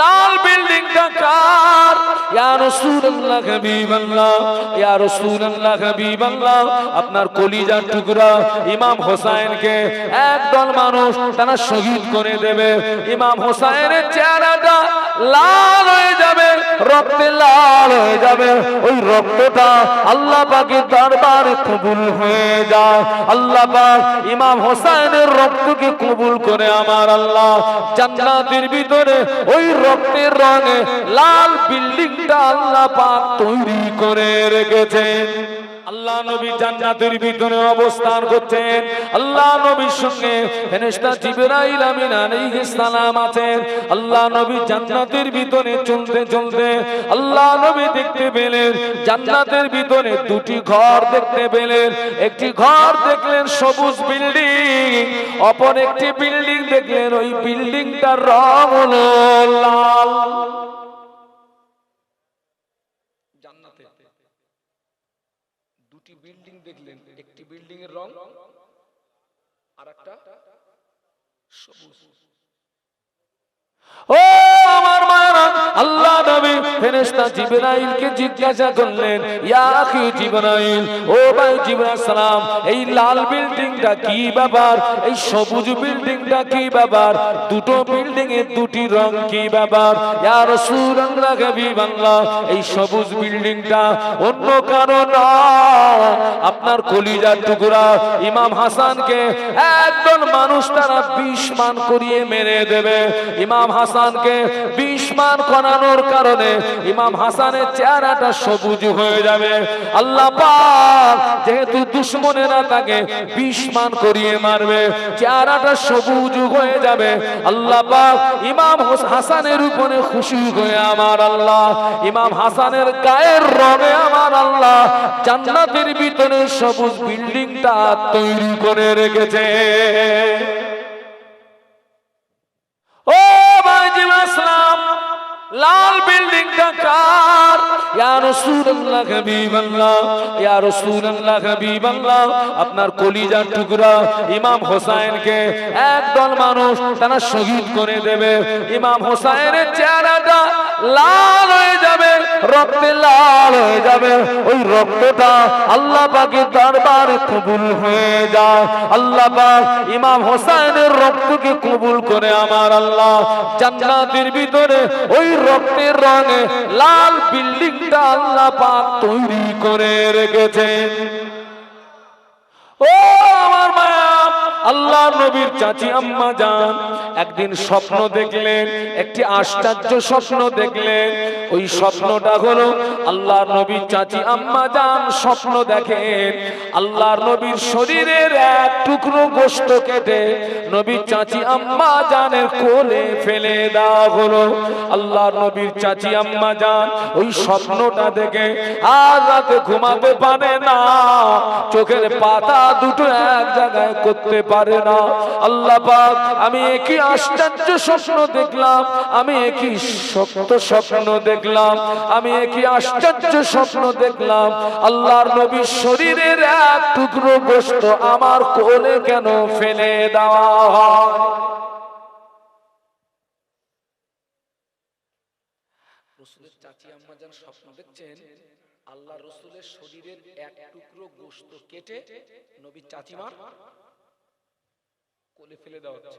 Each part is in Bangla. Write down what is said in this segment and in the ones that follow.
লাল বিল্ডিংটা কার ইয়া রাসূলুল্লাহ হাবিবাল্লাহ, ইয়া রাসূলুল্লাহ হাবিবাল্লাহ, আপনার কলিজার টুকরা ইমাম হোসেনকে একদল মানুষ তারা শহীদ করে দেবে। ইমাম হোসেনের চেহারাটা লাল হয়ে যাবে, রক্তে লাল হয়ে যাবে। ওই রক্তটা আল্লাহ পাকের দরবারে কবুল হয়ে যায়। আল্লাহ পাক ইমাম হোসাইনের রক্তকে কবুল করে আমার আল্লাহ জান্নাতের ভিতরে ওই রক্তের রঙে লাল বিল্ডিংটা আল্লাহ পাক তৈরি করে রেখেছেন আল্লাহ নবী জান্নাতের ভিতরে অবস্থান করছেন। আল্লাহ নবীর সঙ্গে ফেরেশতা জিবরাইল আমিন আলাইহিস সালাম আছেন। আল্লাহ নবী জান্নাতের ভিতরে চলতে চলতে আল্লাহ নবী দেখতে পেলেন, জান্নাতের ভিতরে দুটি ঘর দেখতে পেলেন। একটি ঘর দেখলেন সবুজ বিল্ডিং, অপর একটি বিল্ডিং দেখলেন ওই বিল্ডিংটার রং হলো লাল জান্নাতে দুটি বিল্ডিং দেখলেন একটি বিল্ডিং এর রং আর একটা সবুজ ও আমার মায়েরা, আল্লাহ ফেরেশতা জিবরাইলকে জিজ্ঞাসা করলেন, ইয়া আখি জিবরাইল, ও ভাই জিবরাইল সালাম এই লাল বিল্ডিংটা কি ব্যাপার? এই সবুজ বিল্ডিংটা কি ব্যাপার? দুটো বিল্ডিং এর দুটি রং কি ব্যাপার? ইয়া হাবিবাল্লাহ এই সবুজ বিল্ডিংটা অন্য কারণ আপনার কলিজার টুকরা ইমাম হাসানকে একজন মানুষ তারা বিষ মান করিয়ে মেরে দেবে। ইমাম হাসানকে বিষ মান করানোর কারণে ইমাম হাসানের চেহারাটা সবুজ হয়ে যাবে। আল্লাহ যেহেতু দুশ্মনেরা তাকে বিষ মান করিয়ে মারবে, চেহারাটা সবুজ হয়ে যাবে। আল্লাহ ইমাম হাসানের উপরে খুশি হয়ে আমার আল্লাহ, ইমাম হাসানের গায়ের রঙে আমার আল্লাহ জান্নাতের ভিতরে সবুজ বিল্ডিংটা তৈরি করে রেখেছে। লাল বিল্ডিংটা কার ইয়া রাসূলুল্লাহ হাবিবাল্লাহ, ইয়া রাসূলুল্লাহ হাবিবাল্লাহ, আপনার কলিজার টুকরা ইমাম হোসেনকে একদল মানুষ তারা শহীদ করে দেবে। ইমাম হোসাইনের চেহারাটা লাল হয়ে যাবে। রক্তে লাল হয়ে যাবে। ওই রক্তটা আল্লাহ পাকের দরবারে কবুল হয়ে যায়। আল্লাহ পাক ইমাম হোসেনের রক্তকে কবুল করে আমার আল্লাহ জান্নাতের ভিতরে ওই রক্তের রঙে লাল বিল্ডিংটা আল্লাহ পাক তৈরি করে রেখেছেন। ও আমার মায়া! আল্লাহ নবীর চাচি আম্মা যান। একদিন স্বপ্ন দেখলেন, একটি আশ্চর্য স্বপ্ন দেখলেন। ওই স্বপ্নটা হলো আল্লাহর নবীর চাচি আম্মা যান স্বপ্ন দেখেন। আল্লাহর নবীর শরীরের এক টুকরো গোশত কেটে নবীর চাচি আম্মা জানের কোলে ফেলে দেওয়া হলো। আল্লাহর নবীর চাচি আম্মা যান ওই স্বপ্নটা দেখে আর রাতে ঘুমাতে পারে না। চোখের পাতা দুটো এক জায়গায় করতে পারে না। আল্লাহ পাক, আমি একই আশ্চর্য স্বপ্ন দেখলাম, আমি একই শক্ত স্বপ্ন দেখলাম, আমি একই আশ্চর্য স্বপ্ন দেখলাম। আল্লাহর নবীর শরীরের এক টুকরো গোস্ত আমার কোলে কেন ফেলে দেওয়া হয়? রসুলের আল্লাহ রসুলের শরীরের এক টুকরো গোস্ত কেটে নবীর চাচিমার কোলে ফেলে দেওয়া হচ্ছে।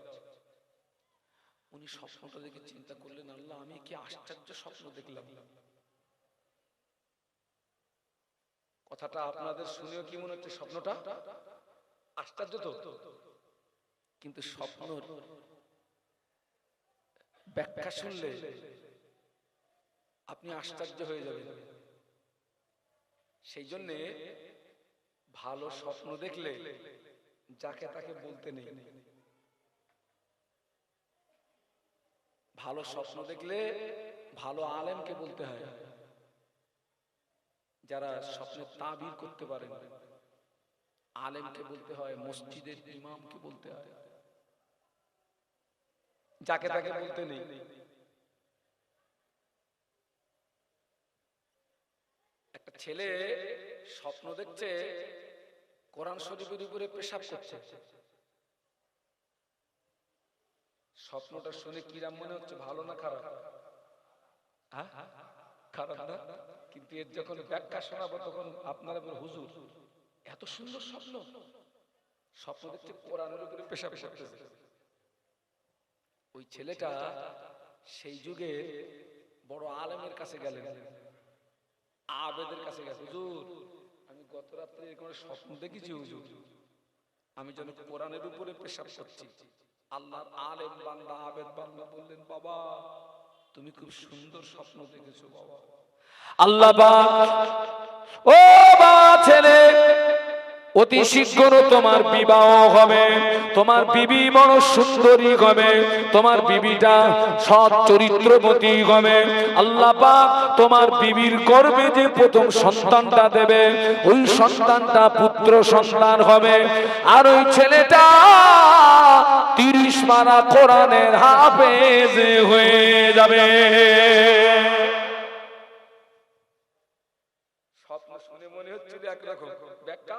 উনি স্বপ্নটা দেখে চিন্তা করলেন, আল্লাহ, আমি কি আশ্চর্য স্বপ্ন দেখলাম। কথাটা আপনাদের শুনেও কি মনে হচ্ছে স্বপ্নটা? আশ্চর্য তো। কিন্তু স্বপ্ন ব্যাখ্যা শুনলে আপনি আশ্চর্য হয়ে যাবেন। সেই জন্যে ভালো স্বপ্ন দেখলে যাকে তাকে বলতে নেই। ভালো স্বপ্ন দেখলে ভালো আলেমকে বলতে হয়। যারা স্বপ্নে তাবির করতে পারেন। আলেমকে বলতে হয় মসজিদের ইমামকে বলতে হয়। যাকে তাকে বলতে নেই। একটা ছেলে স্বপ্ন দেখছে কোরআন শরীফের উপরে পেশাব করছে। স্বপ্নটা শুনে কিরাম মনে হচ্ছে, ভালো না খারাপ? হ্যাঁ? খারাপ না? কিন্তু এর যখন ব্যাখ্যা শোনাবো তখন আপনারা হুজুর, এত সুন্দর স্বপ্ন। স্বপ্ন দেখতে কোরআনের উপরে পেশা পেশা ওই ছেলেটা সেই যুগে বড় আলেমের কাছে গেলেন, আবেদের কাছে গেছে হুজুর, আমি গত রাত্রে এরকম স্বপ্ন দেখেছি, হুজুর। আমি যেন কোরআনের উপরে পেশাব করছি। আল্লাহর আলেম বান্দা, আবেদ বান্দা বললেন, বাবা, তুমি খুব সুন্দর স্বপ্ন দেখেছ, বাবা। আল্লাহ ও বাবা ছেলে, অতি শীঘ্র তোমার বিবাহ হবে, তোমার বিবি বড় সুন্দরী হবে, তোমার বিবিটা সৎ চরিত্রবতী হবে। আল্লাহ পাক, তোমার বিবির গর্ভে যে প্রথম সন্তানটা দেবে, ওই সন্তানটা পুত্র সন্তান হবে। আর ওই ছেলেটা তিরিশ মারা কোরআনের হাফেজ হয়ে যাবে। শুনে মনে হচ্ছিল একরকম ব্যাখ্যা।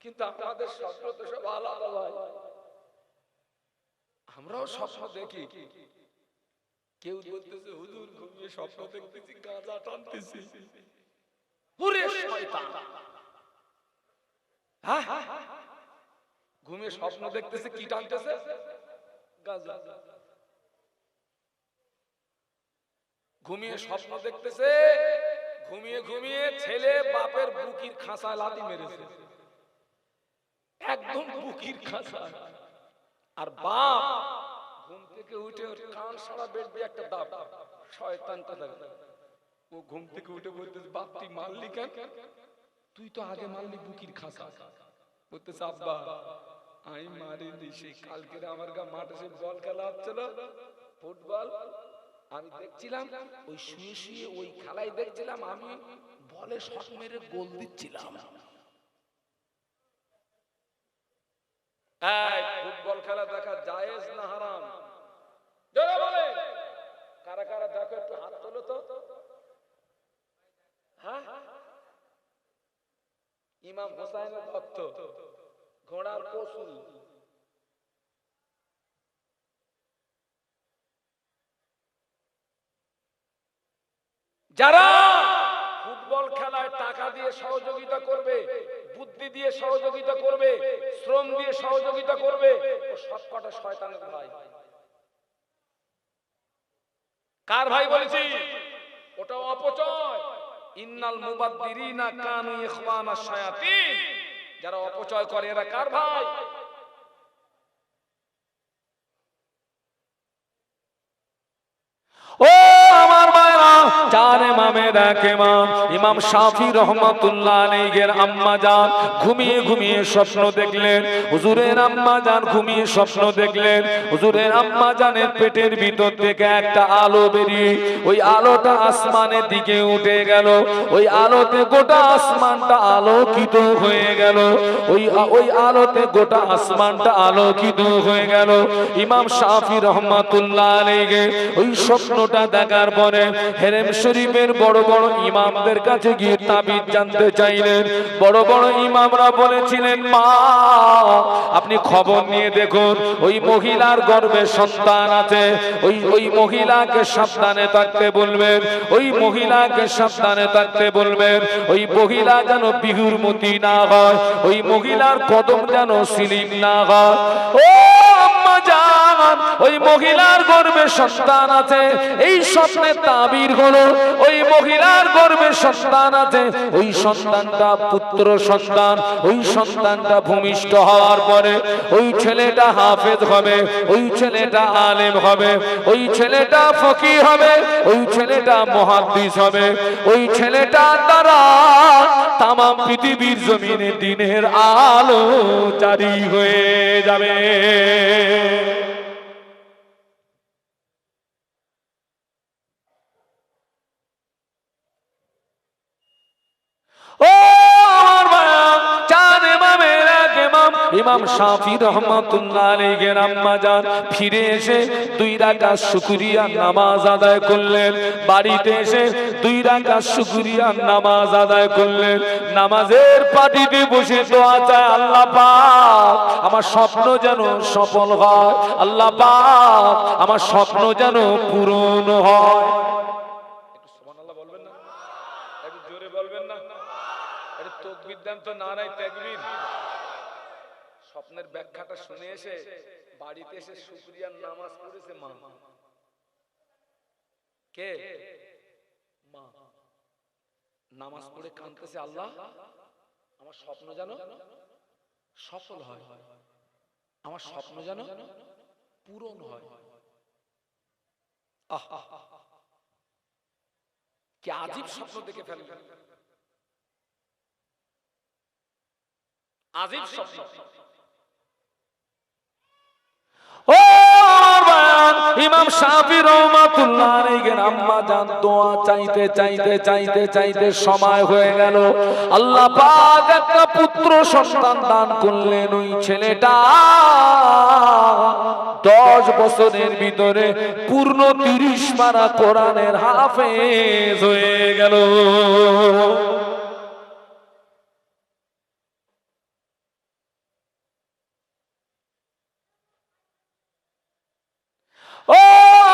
কিন্তু আমাদের স্বপ্ন আমরাও স্বপ্ন দেখি। কেউ বলতেছে, হুজুর, ঘুমিয়ে স্বপ্ন দেখতেছি, গাঁজা টানতেছি। পুরে শয়তান। হ্যাঁ? ঘুমিয়ে স্বপ্ন দেখতেছে, কি টানতেছে? গাঁজা। ঘুমিয়ে স্বপ্ন দেখতেছে, ঘুমিয়ে ঘুমিয়ে ছেলে বাপের বুকির খাঁচা লাতি মেরেছে। একদম বুকির খাঁচা আর বাপ ঘুম থেকে উঠে কান সারা বেড দিয়ে একটা দাব শয়তানটা দেখে ও ঘুম থেকে উঠে বলতেছে, বাপ, তুই মারলি কেন? তুই তো আগে মারলি বুকির খাঁচা বলতেছে, আব্বা আমি মারিনি সেই কালকের আমার গা মাঠে সে বল খেলা হচ্ছিল। ফুটবল। আমি দেখছিলাম ওই শুয়ে শুয়ে ওই খেলায় দেখছিলাম আমি বলে শট মেরে গোল দিচ্ছিলাম। এই ফুটবল খেলা দেখা জায়েজ না হারাম? জোরে বলে। কারা কারা দেখো একটু হাত তোলো তো। হ্যাঁ? ইমাম হোসাইনের ভক্ত। ঘোড়ার কসুল যারা ফুটবল খেলায় টাকা দিয়ে সহযোগিতা করবে, বুদ্ধি দিয়ে সহযোগিতা করবে, শ্রম দিয়ে সহযোগিতা করবে, ও সবকটা শয়তানের ভাই। কার ভাই বলেছি? ওটা অপচয়। ইন্নাল মুবাদ্দিরিনা কানু ইখওয়ানা শায়াতিন। যারা অপচয় করে এরা কার ভাই ও আমার মায়েরা চার ইমামের এক ইমাম। ইমাম শাফি রহমাতুল্লাহ আলাইহির আম্মা জান, ঘুমিয়ে ঘুমিয়ে স্বপ্ন দেখলেন। হুজুরের আম্মা জান ঘুমিয়ে স্বপ্ন দেখলেন। হুজুরের আম্মা জানের পেটের ভিতর থেকে একটা আলো বেরিয়ে ওই আলোটা আসমানের দিকে উঠে গেল। ওই আলোতে গোটা আসমানটা আলোকিত হয়ে গেল। ওই ওই আলোতে গোটা আসমানটা আলোকিত হয়ে গেল। ইমাম শাফি রহমাতুল্লাহ আলাইহি ওই স্বপ্নটা দেখার পরে হেরেম শরীফের বড় বড় ইমামদের কাছে গিয়ে তাবিজ জানতে চাইলেন। বড় বড় ইমামরা বলেছিলেন, মা, আপনি খবর নিয়ে দেখুন, ওই মহিলার গর্ভে সন্তান আছে। ওই ওই মহিলাকে সাবধানে থাকতে বলবেন, ওই মহিলাকে সাবধানে থাকতে বলবেন, ওই মহিলা যেন বিহুর মতি না হয়, ওই মহিলার কদম যেন সিলিম না হয়। ও ওই মহিলার গর্ভে সন্তান আছে। এই স্বপ্নে তাবির হলো, ওই মহিলার গর্ভে সন্তান আছে। ওই সন্তানটা পুত্র সন্তান, ওই সন্তানটা ভূমিষ্ঠ হওয়ার পরে ওই ছেলেটা হাফেজ হবে, ওই ছেলেটা আলেম হবে, ওই ছেলেটা ফকি হবে, ওই ছেলেটা মহাদ্দিস হবে, ওই ছেলেটা দ্বারা তাম পৃথিবীর জমিনে দিনের আলো জারি হয়ে যাবে ও আমার মায়া চার ইমামের এক ইমাম শাফি রহমাতুল্লাহ আম্মা যান ফিরে এসে দুই রাকাত শুকরিয়া নামাজ আদায় করলেন। বাড়িতে এসে দুই রাকাত শুকরিয়া নামাজ আদায় করলেন। নামাজের পাটিতে বসে দোয়া চায়, আল্লাহ পাক, আমার স্বপ্ন যেন সফল হয়। আল্লাহ পাক, আমার স্বপ্ন যেন পূরণ হয়। বলবেন না? ব্যাখ্যাটা শুনে এসে বাড়িতে এসে শুকরিয়ার নামাজ পড়েছে মা। কে? মা। নামাজ পড়ে কাঁদতেছে আল্লাহ। আমার স্বপ্ন যেন সফল হয়। আমার স্বপ্ন যেন পূরণ হয়। কি আজীব স্বপ্ন দেখে ফেলবেন আজীব স্বপ্ন। ও ইমাম রহমাতুল্লাহ আলাইহির আম্মা জান দোয়া চাইতে চাইতে চাইতে চাইতে সময় হয়ে গেল। আল্লাহ পাক একটা পুত্র সন্তান দান করলেন ওই ছেলেটা। দশ বছরের ভিতরে পূর্ণ তিরিশ মারা কোরআনের হাফেজ হয়ে গেল ও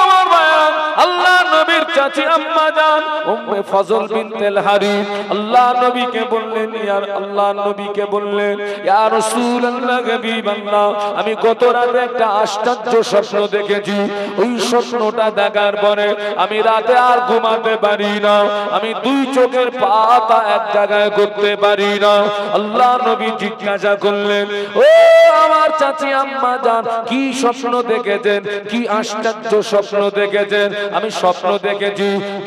আমার বায়ান আল্লাহ নবীর চাচি আম্মা জান উম্মে ফজল বিনতেল হারিস আল্লাহ নবীকে বললেন ইয়ার আল্লাহ নবীকে বললেন, ইয়া রাসূলুল্লাহ হাবিবাল্লাহ আমি গত রাতে একটা আশ্চর্য স্বপ্ন দেখেছি। ওই স্বপ্নটা দেখার পরে আমি রাতে আর ঘুমাতে পারি না। আমি দুই চোখের পাতা এক জায়গায় করতে পারি না। আল্লাহ নবী জিজ্ঞাসা করলেন, ও আমার চাচি আম্মা জান কি স্বপ্ন দেখেছেন? কি আশ্চর্য স্বপ্ন দেখেছেন? আমি স্বপ্ন দেখেছি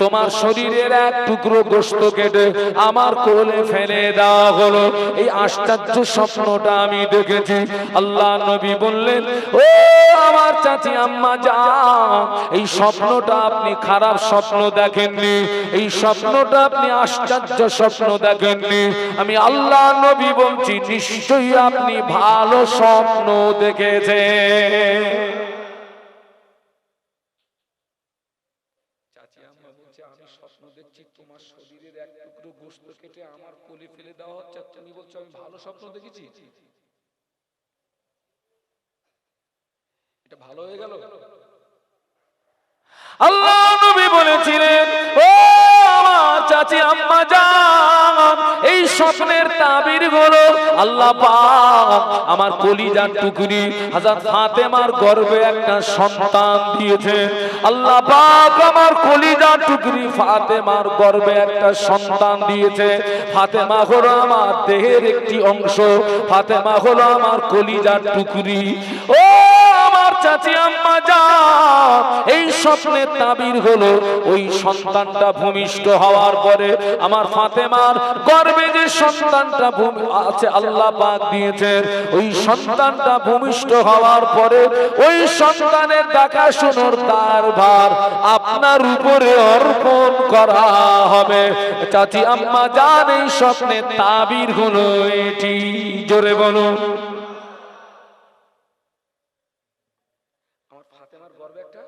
তোমার শরীরের এক টুকরো গোস্ত কেটে আমার কোলে ফেলে দেওয়া হলো। এই আশ্চর্য স্বপ্নটা আমি দেখেছি। আল্লাহ নবী বললেন, ও আমার চাচি আম্মা যান এই স্বপ্নটা আপনি খারাপ স্বপ্ন দেখেননি। এই স্বপ্নটা আপনি আশ্চর্য স্বপ্ন দেখেননি। আমি আল্লাহ নবী বলছি, নিশ্চয়ই আপনি ভালো স্বপ্ন দেখেছেন চাচি আম্মা বলছে আমি স্বপ্ন দেখছি তোমার শরীরের এক টুকরো গোস্ত কেটে আমার কোলে ফেলে দেওয়া হচ্ছে আর তুমি বলছো আমি ভালো স্বপ্ন দেখেছি। এটা ভালো হয়ে গেল? আল্লাহ নবী বলেছিলেন, ও আমার চাচি আম্মা এই স্বপ্নের তাবিরগুলো আল্লাহ আমার কলিজার টুকরি হাজার ফাতেমার গর্ভে একটা সন্তান দিয়েছে। আল্লাহ আমার কলিজার টুকরি ফাতেমার গর্ভে একটা সন্তান দিয়েছে। ফাতেমা হলো আমার দেহের একটি অংশ, ফাতেমা হলো আমার কলিজার টুকরি। ও চাচি, আম্মা যান। এই স্বপ্নের তাবির হলো ওই সন্তানটা ভূমিষ্ঠ হওয়ার পরে আমার ফাতেমার গর্ভে যে সন্তানটা ভূমি আছে, আল্লাহ পাক দিয়েছেন। ওই সন্তানটা ভূমিষ্ঠ হওয়ার পরে ওই সন্তানের দেখাশোনার তার ভার আপনার উপরে অর্পণ করা হবে। চাচি, আম্মা যান, এই স্বপ্নের তাবির হলো এটি। জোরে বলুন আমার ফাতেমার গর্বে একটা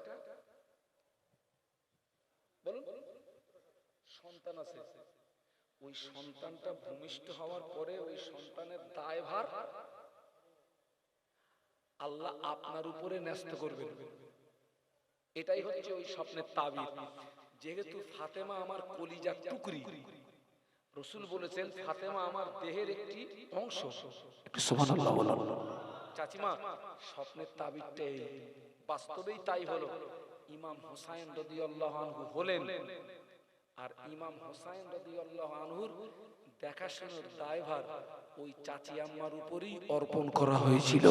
বলুন সন্তান আছে ওই সন্তানটা ভূমিষ্ঠ হওয়ার পরে ওই সন্তানের দায়ভার আল্লাহ আপনার উপরে ন্যস্ত করবেন। এটাই হচ্ছে ওই স্বপ্নের তাবির। যেহেতু ফাতেমা আমার কলিজার টুকরি রসুল বলেছেন ফাতেমা আমার দেহের একটি অংশ। চাচিমা স্বপ্নের তাবিরটা এই। বাস্তবেই তাই হলো। ইমাম হোসাইন রাদিয়াল্লাহু আনহু হলেন। আর ইমাম হোসাইন রাদিয়াল্লাহু আনহুর দেখাশোনার দায়ভার ওই চাচি আম্মার উপরেই অর্পণ করা হয়েছিল।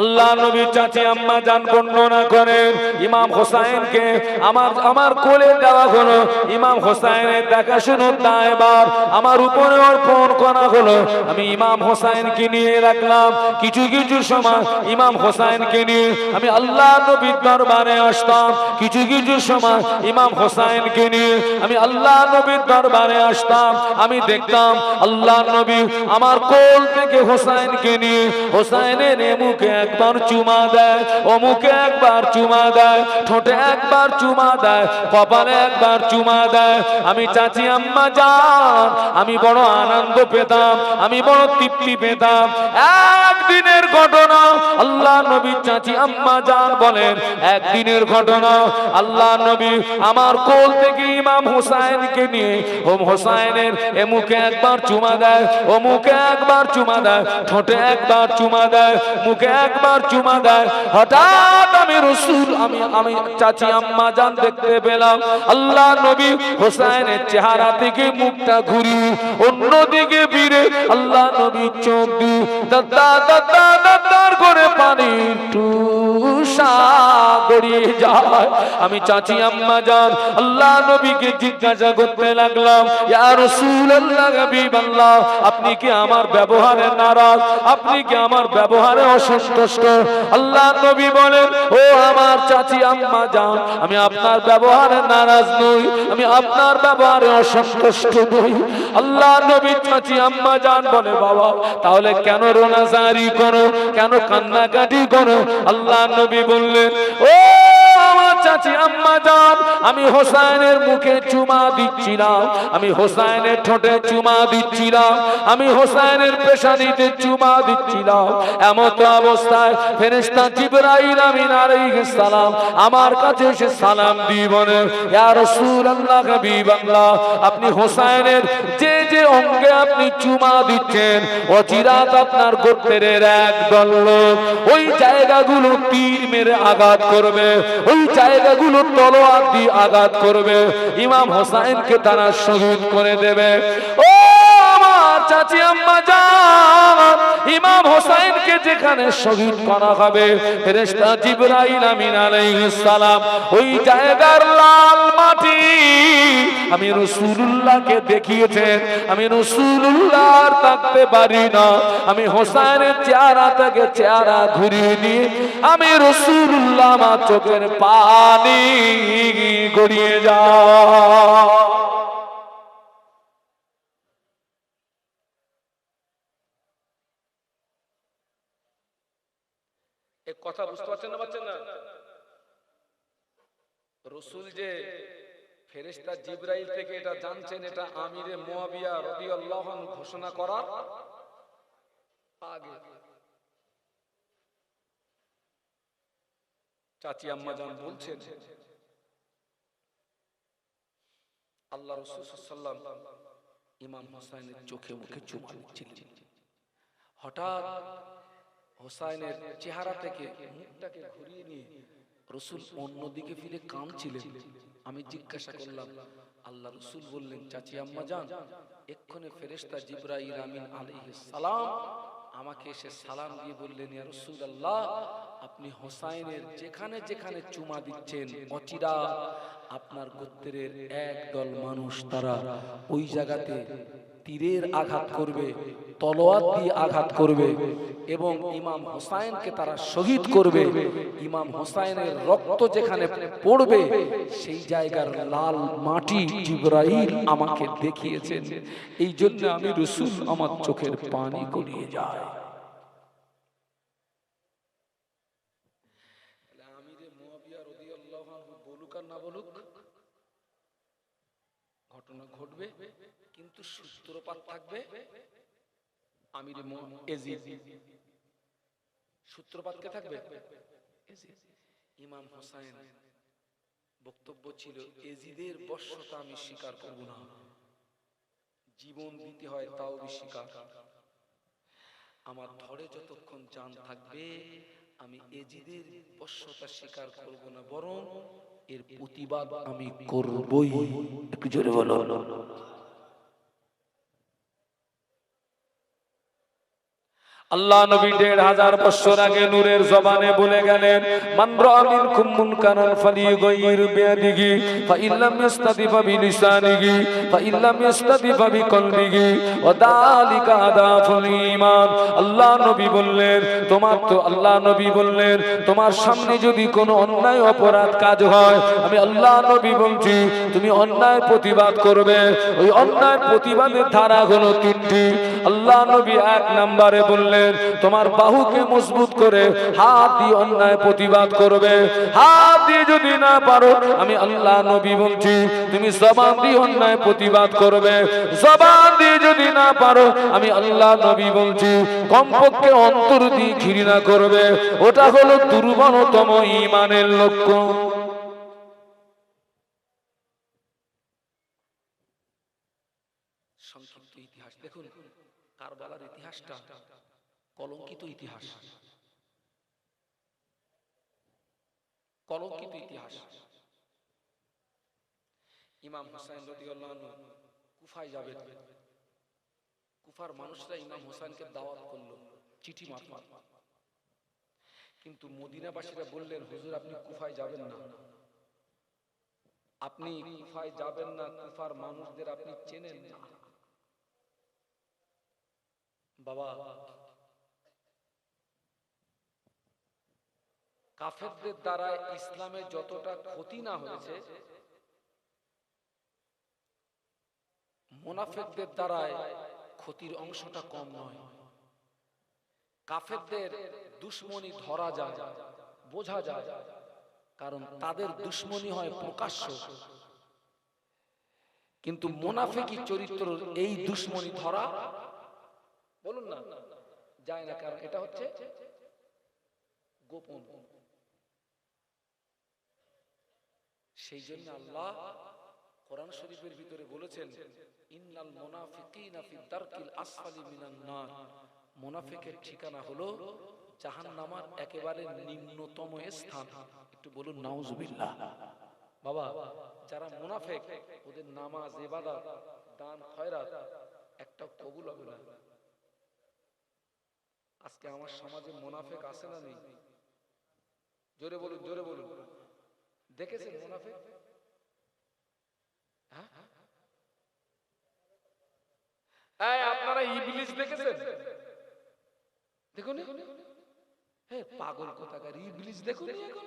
আল্লাহ নবী চাচি আম্মা জান বর্ণনা করেন, ইমাম হোসাইনকে আমার আমার কোলে দেওয়া হলো। ইমাম হোসাইনের দেখাশুনো দায়বার আমার উপরে অর্পণ করা হলো। আমি ইমাম হোসাইনকে নিয়ে রাখলাম। কিছু কিছু সময় ইমাম হোসাইনকে নিয়ে আমি আল্লাহ নবীর দরবারে আসতাম। কিছু কিছু সময় ইমাম হোসাইনকে নিয়ে আমি আল্লাহ নবীর দরবারে আসতাম। আমি দেখতাম আল্লাহ নবী আমার কোল থেকে হোসাইনকে নিয়ে হোসাইনের মুখে একবার চুমা দেয় মুখে একবার চুমা দেয়, ঠোঁটে একবার চুমা দেয়, কপালে একবার চুমা দেয়। আমি চাচি আম্মা যান, আমি বড় আনন্দ পেতাম, আমি বড় তৃপ্তি পেতাম। একদিনের ঘটনা, আল্লাহ নবী চাচি আম্মা যান বলেন, একদিনের ঘটনা, আল্লাহ নবী আমার কোল থেকে ইমাম হোসাইনকে নিয়ে ওম হোসাইনের এ মুখে একবার চুমা দেয় ও মুখে একবার চুমা দেয়, ঠোঁটে একবার চুমা দেয়, মুখে একবার চুমা দেয়। হঠাৎ আমি রসুল, আমি আমি চাচি আম্মা যান দেখতে পেলাম। আল্লাহ নবী হোসাইনের চেহারা থেকে মুখটা ঘুরি অন্যদিকে ফিরে আল্লাহ নবী চোখ দি দাদা দাদা করে পানি টুসা গড়িয়ে যায়। আমি চাচি আম্মা জান আল্লাহ নবীকে জিজ্ঞাসা করতে লাগলাম হাবিবাল্লাহ, আপনি কি আমার ব্যবহারে নারাজ? আপনি কি আমার ব্যবহারে অসন্তুষ্ট? আল্লাহ নবী বলেন, ও আমার চাচি আম্মা জান আমি আপনার ব্যবহারে নারাজ নই, আমি আপনার ব্যবহারে অসন্তুষ্ট নই। আল্লাহ নবী চাচি আম্মা জান বলে, বাবা, তাহলে কেন রোনা রোনাজারি করো? কেন কান্নাকাটি করো। আল্লাহ নবী বললেন ও চাচি আম্মা জান, আমি হোসাইনের মুখে চুমা দিচ্ছিলাম, আমি হোসাইনের ঠোঁটে চুমা দিচ্ছিলাম, আমি হোসাইনের পেশানিতে চুমা দিচ্ছিলাম। এমন তো অবস্থায় ফেরেশতা জিবরাইল আমিন আলাইহিস সালাম আমার কাছে এসে সালাম দিয়ে বলে, ইয়া রাসূলুল্লাহ হাবিবাল্লাহ আপনি হোসাইনের যে যে অঙ্গে আপনি চুমা দিচ্ছেন, অচিরাত আপনার গোত্রের এক দল লোক, ওই জায়গাগুলো তীর মেরে আঘাত করবে, ওই জায়গাগুলো তলোয়ার দিয়ে আঘাত করবে। ইমাম হোসাইনকে তারা শহীদ করে দেবে। ও আমার চাচি, আম্মা, জান। ইমাম হোসাইনকে যেখানে শহীদ করা হবে, ফেরেশতা জিবরাইল আমিন আলাইহিস সালাম ওই জায়গার মাটি আমি রাসূলুল্লাহকে দেখিয়েছেন আমি রাসূলুল্লাহ আর থাকতে পারি না। আমি হোসাইনের চেহারা থেকে চেহারা ঘুরিয়ে নিয়ে, আমি রসুল্লাহ আমার চোখের পানি গড়িয়ে যা কথা বুঝতে পারছেন না পারছেন না? রসুল যে ফেরেশতা জিব্রাইল থেকে এটা জানছেন, এটা আমিরে মুয়াবিয়া রাদিয়াল্লাহু আনহু ঘোষণা করার আগে। চাচি আম্মা জান বলছেন, আল্লাহ রাসূল সাল্লাল্লাহু ইমাম হোসেনের চোখে মুখে চুমা দিচ্ছিলেন। হঠাৎ হোসাইনের চেহারা থেকে মুখটাকে ঘুরিয়ে নিয়ে রসুল অন্যদিকে ফিরে কাঁদছিলেন। আমি জিজ্ঞাসা করলাম আল্লাহ রসুল বললেন চাচি আম্মা যান এক্ষণে ফেরেস্তা জিবরা আমিন আলাইহিস সালাম আমাকে এসে সালাম দিয়ে বললেন ইয়া আল্লাহ আপনি হোসাইনের যেখানে যেখানে চুমা দিচ্ছেন অচিরা আপনার গোত্রের একদল মানুষ তারা ওই জায়গাতে তীরের আঘাত করবে, তলোয়ার দিয়ে আঘাত করবে এবং ইমাম হোসাইনকে তারা শহীদ করবে। ইমাম হোসাইনের রক্ত যেখানে পড়বে, সেই জায়গার লাল মাটি জিব্রাইল আমাকে দেখিয়েছেন। এই জন্য আমি রসুল আমার চোখের পানি গড়িয়ে যায় আমিরে মুয়াবিয়া রাদিয়াল্লাহু আনহু বলুক আর না বলুক ঘটনা ঘটবে, কিন্তু সূত্রপাত থাকবে আমির সূত্রপাত কে থাকবে? ইমাম হোসাইন, বক্তব্য ছিল, এজিদের বর্ষতা আমি স্বীকার করব না। জীবন দিতে হয় তাও স্বীকার। আমার ধরে যতক্ষণ জান থাকবে, আমি এজিদের বর্ষতা স্বীকার করব না, বরং এর প্রতিবাদ আমি করবই। একটু জোরে বলো। আল্লাহ নবী দেড় হাজার বছর আগে নূরের জবানে বলে গেলেন মান রামিন কুমুন কানান ফালি গায়ির বিয়াদিহি ফা ইল্লাম ইস্তাদিফা বিলিসানিহি ফা ইল্লাম ইস্তাদিফা বিকলবিহি ওয়া দালিকা আদাফুল ঈমান। আল্লাহ নবী বললেন, তোমার তো, আল্লাহ নবী বললেন, তোমার সামনে যদি কোনো অন্যায় অপরাধ কাজ হয়, আমি আল্লাহ নবী বলছি, তুমি অন্যায় প্রতিবাদ করবে। ওই অন্যায় প্রতিবাদের ধারা হলো তিনটি। আল্লাহ নবী এক নম্বরে বললেন তোমার বাহুকে মজবুত করে হাত দিয়ে অন্যায় প্রতিবাদ করবে। হাত দিয়ে যদি না পারো, আমি আল্লাহ নবী বলছি, তুমি জবান দিয়ে অন্যায় প্রতিবাদ করবে। জবান দিয়ে যদি না পারো, আমি আল্লাহ নবী বলছি, কমপক্ষে অন্তর দিয়ে ঘৃণা করবে। ওটা হলো দুর্বলতম ইমানের লক্ষ্য ইতিহাস, দেখুন, কারবালার ইতিহাসটা কলঙ্কিত ইতিহাস। কলঙ্কিত ইতিহাস। ইমাম হুসাইন রাদিয়াল্লাহু আনহু কুফায় যাবেন। কুফার মানুষরা ইমাম হুসাইনকে দাওয়াত করল, চিঠি মারফত কিন্তু মদিনাবাসীরা বললেন, হুজুর, আপনি কুফায় যাবেন না। আপনি কুফায় যাবেন না, কুফার মানুষদের আপনি চেনেন না। বাবা কাফেরদের দ্বারা ইসলামের যতটা ক্ষতি না হয়েছে, মোনাফেকদের দ্বারায় ক্ষতির অংশটা কম নয়। কাফেরদের দুশ্মনী ধরা যায়, বোঝা যায়, কারণ তাদের দুশ্মনী হয় প্রকাশ্য। কিন্তু মোনাফেকি চরিত্র এই দুশ্মনী ধরা, বলুন না, যায় না কারণ এটা হচ্ছে গোপন। সেই জন্য আল্লাহ কোরআন শরীফের ভিতরে বলেছেন, ইন্নাল মুনাফিকিনা ফি দারকিল আসফালি মিনান নার। মুনাফিকের ঠিকানা হলো জাহান্নামার একেবারে নিম্নতম স্থান। একটু বলুন, নাউজুবিল্লাহ। বাবা, যারা মুনাফিক, ওদের নামাজ, ইবাদত, দান, খয়রাত একটা কবুল হবে না। আজকে আমার সমাজে মুনাফিক আছে না নেই? জোরে বলুন জোরে বলুন। দেখেছেন মুনাফিক হ্যাঁ আপনারা ইবলিস দেখেছেন দেখুন হ্যাঁ পাগল কোথাকার ইবলিস দেখুন এখন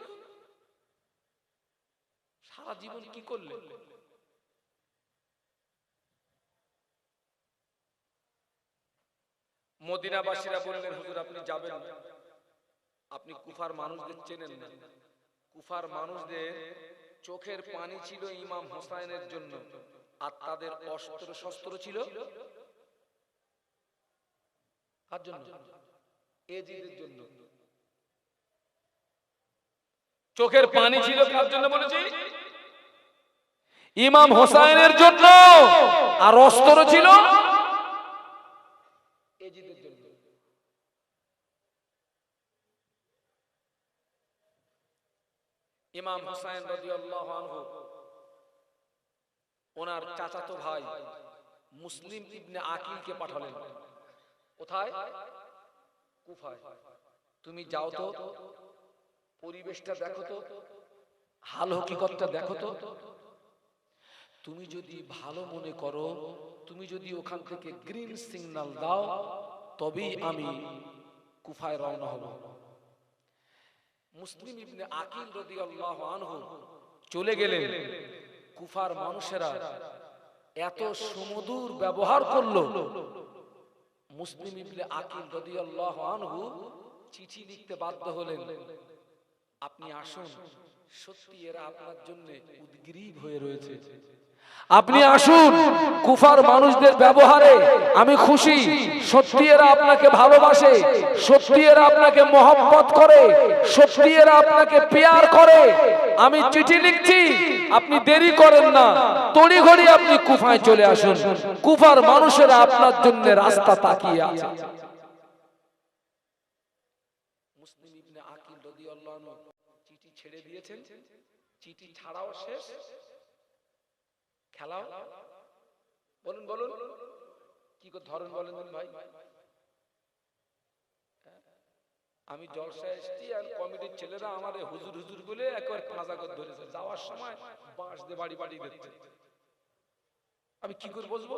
সারা জীবন কি করলেন মদিনাবাসীরা বললেন হুজুর আপনি যাবেন আপনি কুফার মানুষদের চেনেন না। কুফার মানুষদের চোখের পানি ছিল ইমাম হোসাইনের জন্য। আর তাদের অস্ত্র শস্ত্র ছিল চোখের পানি ছিল কার জন্য বলেছি? ইমাম হোসাইনের জন্য। আর অস্ত্র ছিল এজিদের জন্য ইমাম হুসাইন রাদিয়াল্লাহু আনহু, ওনার চাচাতো ভাই মুসলিম ইবনে আকিলকে পাঠালেন। কোথায়? কুফায়। তুমি যাও তো, পরিবেশটা দেখো তো, হাল হকিকতটা দেখো তো। তুমি যদি ভালো মনে করো, তুমি যদি ওখান থেকে গ্রিন সিগন্যাল দাও, তবেই আমি কুফায় রওনা হব। মুসলিম ইবনে আকিল রাদিয়াল্লাহু আনহু চলে গেলেন কুফার মানুষেরা এত সুমধুর ব্যবহার করল। মুসলিম ইবনে আকিল রাদিয়াল্লাহু আনহু চিঠি লিখতে বাধ্য হলেন। আপনি আসুন। সত্যি এরা আপনার জন্য উদ্গ্রীব হয়ে রয়েছে। আপনি আসুন, কুফার মানুষদের ব্যবহারে আমি খুশি। সত্যি এরা আপনাকে ভালোবাসে, সত্যি এরা আপনাকে মহব্বত করে, সত্যি এরা আপনাকে পেয়ার করে। আমি চিঠি লিখছি, আপনি দেরি করেন না। তড়ি ঘড়ি আপনি কুফায় চলে আসুন। কুফার মানুষেরা আপনার জন্য রাস্তা তাকিয়ে আছে। চিঠি ছেড়ে দিয়েছেন। চিঠি ছাড়াও শেষ। খেলাও? বলুন বলুন। কি ধরেন বলেন ভাই। আমি জলসায় এসেছি আর কমিটির ছেলেরা আমার হুজুর হুজুর বলে একবার কাঁচা করে ধরেছে। যাওয়ার সময় বাঁশ দিয়ে বাড়ি বাড়ি দিচ্ছে। আমি কি করে বসবো?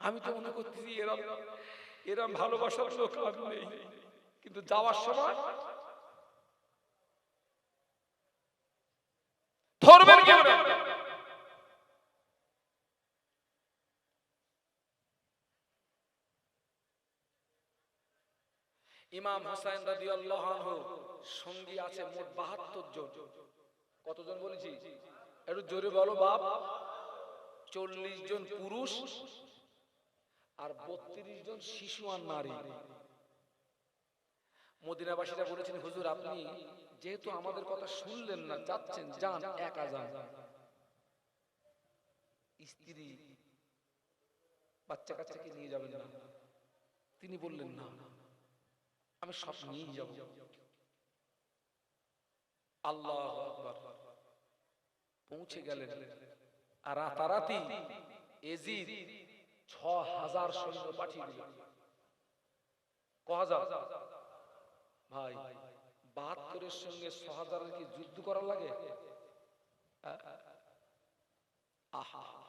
আমি তো মনে করতেছি এরম এরম ভালোবাসার লোক আর নেই। কিন্তু যাওয়ার সময় ধরবেন ইমাম রাদিয়াল্লাহু আনহু সঙ্গী আছে মোট 72 জন। কতজন বলেছি? একটু জোরে বলো বাপ। 40 জন পুরুষ আর 32 জন শিশু আর নারী। মদিনাবাসীরা বলেছেন, হুজুর, আপনি যেহেতু আমাদের কথা শুনলেন না, যাচ্ছেন, যান, একা যান। স্ত্রী বাচ্চা কাচ্চাকে নিয়ে যাবেন না। তিনি বললেন, না, আমি সব নিয়ে যাব। আল্লাহ পৌঁছে গেলেন। আর রাতারাতি এজিদ ছ হাজার সৈন্য পাঠিয়ে দিল ক হাজার ভাই বাহাত্তরের সঙ্গে ছ কি যুদ্ধ করা লাগে? আহা।